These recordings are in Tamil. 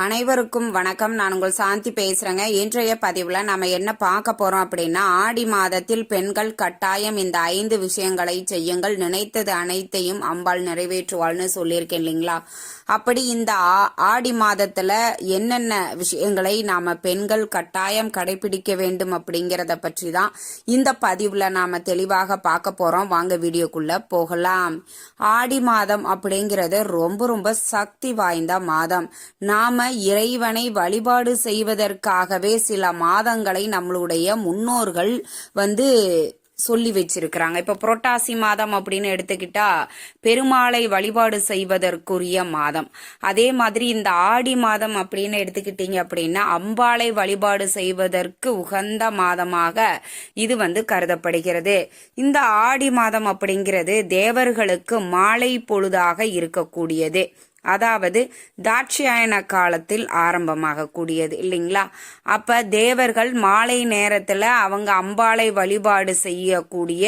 அனைவருக்கும் வணக்கம். நான் உங்கள் சாந்தி பேசுறேங்க. இன்றைய பதிவுல நம்ம என்ன பார்க்க போறோம் அப்படின்னா ஆடி மாதத்தில் பெண்கள் கட்டாயம் இந்த ஐந்து விஷயங்களை செய்யுங்கள். நினைத்தது அனைத்தையும் அம்பாள் நிறைவேற்றுவாள்னு சொல்லியிருக்கேன் இல்லைங்களா? அப்படி இந்த ஆ- ஆடி மாதத்துல என்னென்ன விஷயங்களை நாம பெண்கள் கட்டாயம் கடைபிடிக்க வேண்டும் அப்படிங்கறத பற்றி தான் இந்த பதிவுல நாம தெளிவாக பார்க்க போறோம். வாங்க வீடியோக்குள்ள போகலாம். ஆடி மாதம் அப்படிங்கிறது ரொம்ப ரொம்ப சக்தி வாய்ந்த மாதம். நாம இறைவனை வழிபாடு செய்வதற்காகவே சில மாதங்களை நம்மளுடைய முன்னோர்கள் வந்து சொல்லி வச்சிருக்கிறாங்க. இப்ப புரட்டாசி மாதம் அப்படின்னு எடுத்துக்கிட்டா பெருமாளை வழிபாடு செய்வதற்குரிய மாதம். அதே மாதிரி இந்த ஆடி மாதம் அப்படின்னு எடுத்துக்கிட்டீங்க அப்படின்னா அம்பாளை வழிபாடு செய்வதற்கு உகந்த மாதமாக இது வந்து கருதப்படுகிறது. இந்த ஆடி மாதம் அப்படிங்கிறது தேவர்களுக்கு மாலை பொழுதாக இருக்கக்கூடியது. அதாவது தாட்சியாயன காலத்தில் ஆரம்பமாக கூடியது இல்லைங்களா? அப்ப தேவர்கள் மாலை நேரத்துல அவங்க அம்பாளை வழிபாடு செய்யக்கூடிய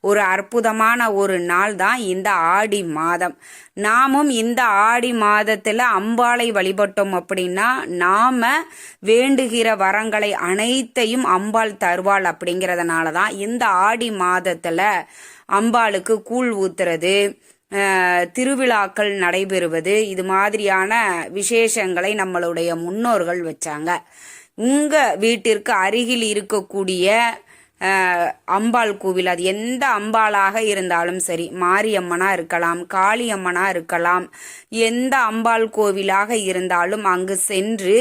ஒரு அற்புதமான ஒரு நாள் தான் இந்த ஆடி மாதம். நாமும் இந்த ஆடி மாதத்துல அம்பாளை வழிபட்டோம் அப்படின்னா நாம வேண்டுகிற வரங்களை அனைத்தையும் அம்பாள் தருவாள் அப்படிங்கிறதுனால தான் இந்த ஆடி மாதத்துல அம்பாளுக்கு கூழ் ஊத்துறது திருவிழாக்கள் நடைபெறுவது இது மாதிரியான விசேஷங்களை நம்மளுடைய முன்னோர்கள் வச்சாங்க. உங்கள் வீட்டிற்கு அருகில் இருக்கக்கூடிய அம்பாள் கோவில் அது எந்த அம்பாளாக இருந்தாலும் சரி மாரியம்மனா இருக்கலாம் காளியம்மனா இருக்கலாம் எந்த அம்பாள் கோவிலாக இருந்தாலும் அங்கு சென்று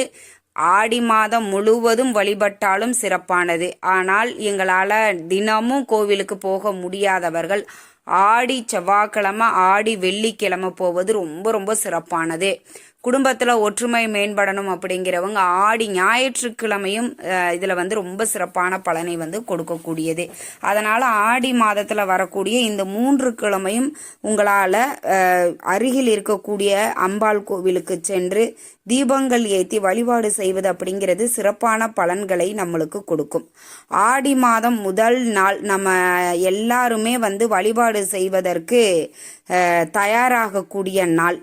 ஆடி மாதம் முழுவதும் வழிபட்டாலும் சிறப்பானது. ஆனால் எங்களால் தினமும் கோவிலுக்கு போக முடியாதவர்கள் ஆடி செவ்வாய்க்கிழமை ஆடி வெள்ளிக்கிழமை போவது ரொம்ப ரொம்ப சிறப்பானது. குடும்பத்தில் ஒற்றுமை மேம்படணும் அப்படிங்கிறவங்க ஆடி ஞாயிற்றுக்கிழமையும் இதில் வந்து ரொம்ப சிறப்பான பலனை வந்து கொடுக்கக்கூடியது. அதனால் ஆடி மாதத்தில் வரக்கூடிய இந்த மூன்று கிழமையும் உங்களால் அருகில் இருக்கக்கூடிய அம்பாள் கோவிலுக்கு சென்று தீபங்கள் ஏற்றி வழிபாடு செய்வது அப்படிங்கிறது சிறப்பான பலன்களை நம்மளுக்கு கொடுக்கும். ஆடி மாதம் முதல் நாள் நம்ம எல்லாருமே வந்து வழிபாடு செய்வதற்கு தயாராகக்கூடிய நாள்.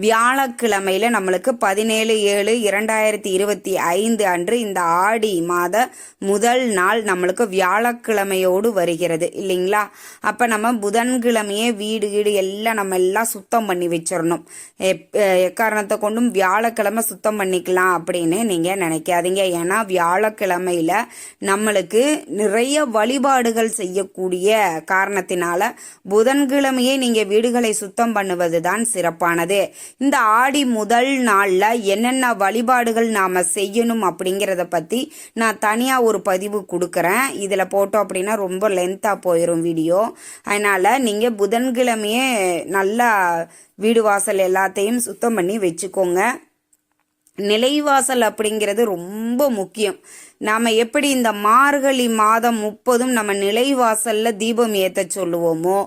வியாழக்கிழமையில நம்மளுக்கு பதினேழு ஏழு இரண்டாயிரத்தி இருபத்தி ஐந்து அன்று இந்த ஆடி மாத முதல் நாள் நம்மளுக்கு வியாழக்கிழமையோடு வருகிறது இல்லைங்களா? அப்போ நம்ம புதன்கிழமையே வீடு வீடு எல்லாம் நம்ம எல்லாம் சுத்தம் பண்ணி வச்சிடணும். எப்- எக்காரணத்தை கொண்டும் வியாழக்கிழமை சுத்தம் பண்ணிக்கலாம் அப்படின்னு நீங்கள் நினைக்காதீங்க. ஏன்னா வியாழக்கிழமையில நம்மளுக்கு நிறைய வழிபாடுகள் செய்யக்கூடிய காரணத்தினால புதன்கிழமையே நீங்கள் வீடுகளை சுத்தம் பண்ணுவது தான் சிறப்பானது. இந்த ஆடி முதல் நாளில் என்னென்ன வழிபாடுகள் நாம் செய்யணும் அப்படிங்கிறத பற்றி நான் தனியாக ஒரு பதிவு கொடுக்குறேன். இதில் போட்டோம் அப்படின்னா ரொம்ப லென்த்தாக போயிடும் வீடியோ. அதனால் நீங்கள் புதன்கிழமையே நல்லா வீடு வாசல் எல்லாத்தையும் சுத்தம் பண்ணி வச்சுக்கோங்க. நிலைவாசல் அப்படிங்கிறது ரொம்ப முக்கியம். நாம எப்படி இந்த மார்கழி மாதம் முப்பதும் நம்ம நிலைவாசல்ல தீபம் ஏத்த சொல்லுவோமோ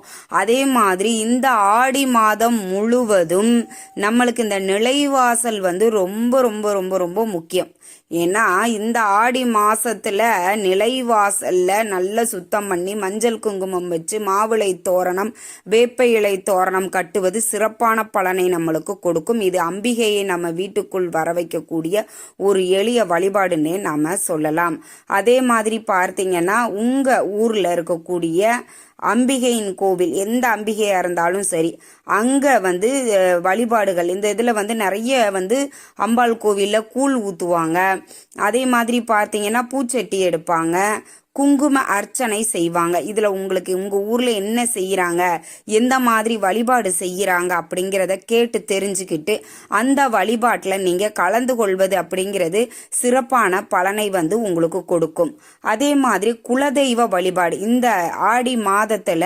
அதே மாதிரி இந்த ஆடி மாதம் முழுவதும் நம்மளுக்கு இந்த நிலைவாசல் வந்து ரொம்ப ரொம்ப ரொம்ப ரொம்ப முக்கியம். ஏன்னா இந்த ஆடி மாசத்துல நிலைவாசல்ல நல்ல சுத்தம் பண்ணி மஞ்சள் குங்குமம் வச்சு மாவிளை தோரணம் வேப்ப இலை தோரணம் கட்டுவது சிறப்பான பலனை நம்மளுக்கு கொடுக்கும். இது அம்பிகையை நம்ம வீட்டுக்குள் வர வைக்கக்கூடிய ஒரு எளிய வழிபாடுன்னே நாம சொல்லலாம். அதே மாதிரி பார்த்தீங்கன்னா உங்க ஊர்ல இருக்கக்கூடிய அம்பிகையின் கோவில் எந்த அம்பிகையா இருந்தாலும் சரி அங்க வந்து வழிபாடுகள் இந்த இதுல வந்து நிறைய வந்து அம்பாள் கோவில்ல கூழ் ஊத்துவாங்க. அதே மாதிரி பார்த்தீங்கன்னா பூச்சட்டி எடுப்பாங்க. குங்கும அர்ச்சனை செய்வாங்க. இதுல உங்களுக்கு உங்க ஊர்ல என்ன செய்யறாங்க எந்த மாதிரி வழிபாடு செய்யறாங்க அப்படிங்கிறத கேட்டு தெரிஞ்சுக்கிட்டு அந்த வழிபாட்டில் நீங்க கலந்து கொள்வது அப்படிங்கிறது சிறப்பான பலனை வந்து உங்களுக்கு கொடுக்கும். அதே மாதிரி குலதெய்வ வழிபாடு. இந்த ஆடி மாதத்துல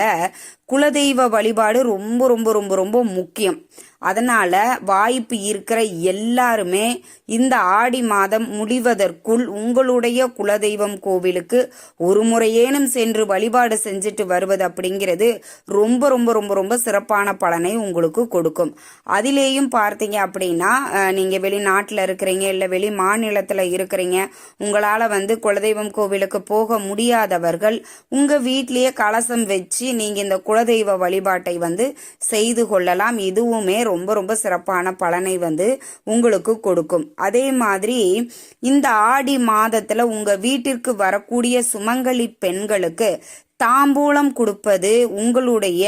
குலதெய்வ வழிபாடு ரொம்ப ரொம்ப ரொம்ப ரொம்ப முக்கியம். அதனால் வாய்ப்பு இருக்கிற எல்லாருமே இந்த ஆடி மாதம் முடிவதற்குள் உங்களுடைய குலதெய்வம் கோவிலுக்கு ஒரு முறையேனும் சென்று வழிபாடு செஞ்சுட்டு வருவது அப்படிங்கிறது ரொம்ப ரொம்ப ரொம்ப ரொம்ப சிறப்பான பலனை உங்களுக்கு கொடுக்கும். அதிலேயும் பார்த்தீங்க அப்படின்னா நீங்கள் வெளிநாட்டில் இருக்கிறீங்க இல்லை வெளி மாநிலத்தில் இருக்கிறீங்க உங்களால் வந்து குலதெய்வம் கோவிலுக்கு போக முடியாதவர்கள் உங்கள் வீட்லேயே கலசம் வச்சு நீங்கள் இந்த குலதெய்வ வழிபாட்டை வந்து செய்து கொள்ளலாம். இதுவுமே ரொம்ப ரொம்ப சிறப்பான பலனை வந்து உங்களுக்கு கொடுக்கும். அதே மாதிரி இந்த ஆடி மாதத்துல உங்க வீட்டிற்கு வரக்கூடிய சுமங்கலி பெண்களுக்கு தாம்பூலம் கொடுப்பது உங்களுடைய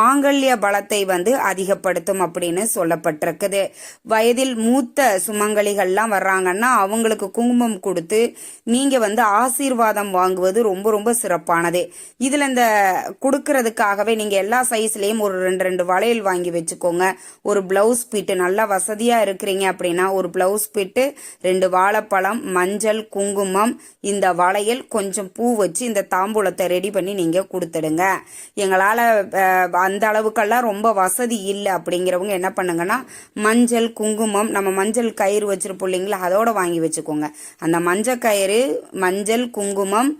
மாங்கல்ய பலத்தை வந்து அதிகப்படுத்தும் அப்படின்னு சொல்லப்பட்டிருக்குது. வயதில் மூத்த சுமங்கலிகள்லாம் வர்றாங்கன்னா அவங்களுக்கு குங்குமம் கொடுத்து நீங்கள் வந்து ஆசீர்வாதம் வாங்குவது ரொம்ப ரொம்ப சிறப்பானது. இதில் இந்த கொடுக்கறதுக்காகவே நீங்கள் எல்லா சைஸ்லேயும் ஒரு ரெண்டு ரெண்டு வளையல் வாங்கி வச்சுக்கோங்க. ஒரு பிளவுஸ் பிட்டு நல்லா வசதியாக இருக்கிறீங்க அப்படின்னா ஒரு பிளவுஸ் பிட்டு ரெண்டு வாழைப்பழம் மஞ்சள் குங்குமம் இந்த வளையல் கொஞ்சம் பூ வச்சு இந்த தாம்பூலத்தை ரெடி பண்ணி நீங்கள் கொடுத்துடுங்க. எங்களால் அந்த அளவுக்கெல்லாம் ரொம்ப வசதி இல்லை அப்படிங்கிறவங்க என்ன பண்ணுங்கன்னா மஞ்சள் குங்குமம் நம்ம மஞ்சள் கயிறு வச்சுருப்போம் இல்லைங்களா அதோட வாங்கி வச்சுக்கோங்க. அந்த மஞ்சள் கயிறு மஞ்சள் குங்குமம்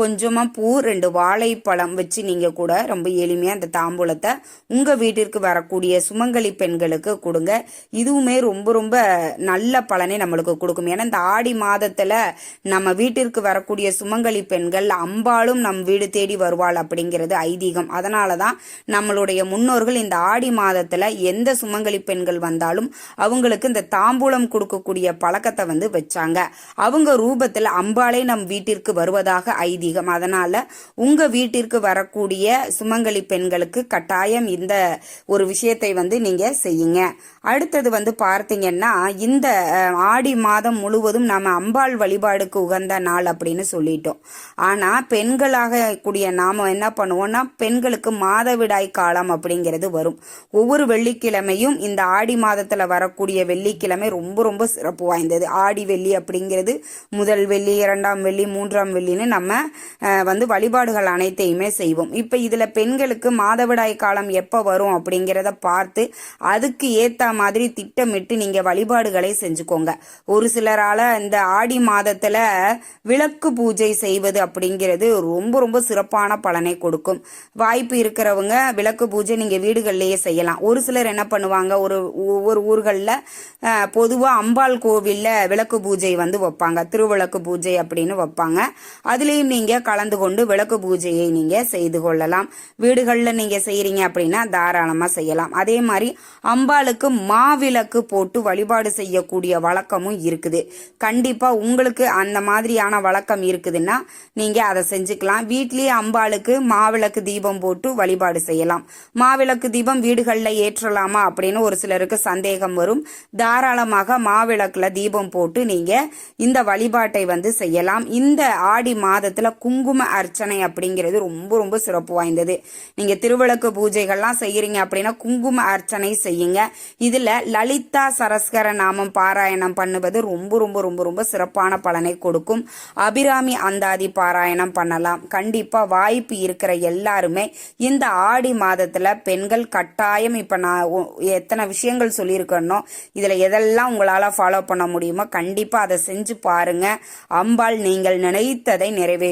கொஞ்சமாக பூ ரெண்டு வாழைப்பழம் வச்சு நீங்கள் கூட ரொம்ப எளிமையாக அந்த தாம்பூலத்தை உங்கள் வீட்டிற்கு வரக்கூடிய சுமங்கலி பெண்களுக்கு கொடுங்க. இதுவுமே ரொம்ப ரொம்ப நல்ல பலனை நம்மளுக்கு கொடுக்கும். ஏன்னா இந்த ஆடி மாதத்தில் நம்ம வீட்டிற்கு வரக்கூடிய சுமங்கலி பெண்கள் அம்பாளும் நம் வீடு தேடி வருவாள் அப்படிங்கிறது ஐதீகம். அதனாலதான் நம்மளுடைய முன்னோர்கள் இந்த ஆடி மாதத்தில் எந்த சுமங்கலி பெண்கள் வந்தாலும் அவங்களுக்கு இந்த தாம்பூலம் கொடுக்கக்கூடிய பழக்கத்தை வந்து வச்சாங்க. அவங்க ரூபத்தில் அம்பாளே நம் வீட்டிற்கு வருவதாக ஐதீகம். அதனால உங்க வீட்டிற்கு வரக்கூடிய சுமங்கலி பெண்களுக்கு கட்டாயம் இந்த ஒரு விஷயத்தை வந்து நீங்க செய்யுங்க. அடுத்தது வந்து பார்த்தீங்கன்னா இந்த ஆடி மாதம் முழுவதும் நாம அம்பாள் வழிபாடுக்கு உகந்த நாள் அப்படின்னு சொல்லிட்டோம். ஆனா பெண்களாக கூடிய நாம என்ன பண்ணுவோம்னா பெண்களுக்கு மாதவிடாய் காலம் அப்படிங்கிறது வரும். ஒவ்வொரு வெள்ளிக்கிழமையும் இந்த ஆடி மாதத்துல வரக்கூடிய வெள்ளிக்கிழமை ரொம்ப ரொம்ப சிறப்பு வாய்ந்தது. ஆடி வெள்ளி அப்படிங்கிறது முதல் வெள்ளி இரண்டாம் வெள்ளி மூன்றாம் வெள்ளின்னு நம்ம வந்து வழிபாடுகள் அனைத்தையுமே செய்வோம். இப்போ இதில் பெண்களுக்கு மாதவிடாய் காலம் எப்போ வரும் அப்படிங்கிறத பார்த்து அதுக்கு ஏற்ற மாதிரி திட்டமிட்டு நீங்கள் வழிபாடுகளை செஞ்சுக்கோங்க. ஒரு சிலரால் இந்த ஆடி மாதத்தில் விளக்கு பூஜை செய்வது அப்படிங்கிறது ரொம்ப ரொம்ப சிறப்பான பலனை கொடுக்கும். வாய்ப்பு இருக்கிறவங்க விளக்கு பூஜை நீங்கள் வீடுகள்லேயே செய்யலாம். ஒரு சிலர் என்ன பண்ணுவாங்க ஒரு ஒவ்வொரு ஊர்களில் பொதுவாக அம்பாள் கோவில்ல விளக்கு பூஜை வந்து வைப்பாங்க. திருவிளக்கு பூஜை அப்படின்னு வைப்பாங்க. அதுலேயும் நீங்க கலந்து கொண்டு விளக்கு பூஜையை நீங்க செய்து கொள்ளலாம். வீடுகளில் நீங்க செய்யறீங்க அப்படின்னா தாராளமா செய்யலாம். அதே மாதிரி அம்பாளுக்கு மாவிளக்கு போட்டு வழிபாடு செய்யக்கூடிய வழக்கமும் இருக்குது. கண்டிப்பா உங்களுக்கு அந்த மாதிரியான வழக்கம் இருக்குதுன்னா நீங்க அதை செஞ்சுக்கலாம். வீட்லயே அம்பாளுக்கு மாவிளக்கு தீபம் போட்டு வழிபாடு செய்யலாம். மாவிளக்கு தீபம் வீடுகளில் ஏற்றலாமா அப்படின்னு ஒரு சிலருக்கு சந்தேகம் வரும். தாராளமாக மாவிளக்குல தீபம் போட்டு நீங்க இந்த வழிபாட்டை வந்து செய்யலாம். இந்த ஆடி மாதத்துல குங்கும அர்ச்சனை அப்படிங்கிறது ரொம்ப ரொம்ப சிறப்பு வாய்ந்தது. நீங்க திருவிளக்கு பூஜைகள்லாம் செய்யறீங்க அப்படின்னா குங்கும அர்ச்சனை செய்யுங்க. இதுல லலிதா சரஸ்கர நாமம் பாராயணம் பண்ணுவது ரொம்ப ரொம்ப ரொம்ப ரொம்ப சிறப்பான பலனை கொடுக்கும். அபிராமி அந்தாதி பாராயணம் பண்ணலாம். கண்டிப்பா வாய்ப்பு இருக்கிற எல்லாருமே இந்த ஆடி மாதத்துல பெண்கள் கட்டாயம் இப்ப நான் எத்தனை விஷயங்கள் சொல்லியிருக்கேனோ இதுல எதெல்லாம் உங்களால ஃபாலோ பண்ண முடியுமோ கண்டிப்பா அதை செஞ்சு பாருங்க. அம்பாள் நீங்கள் நினைத்ததை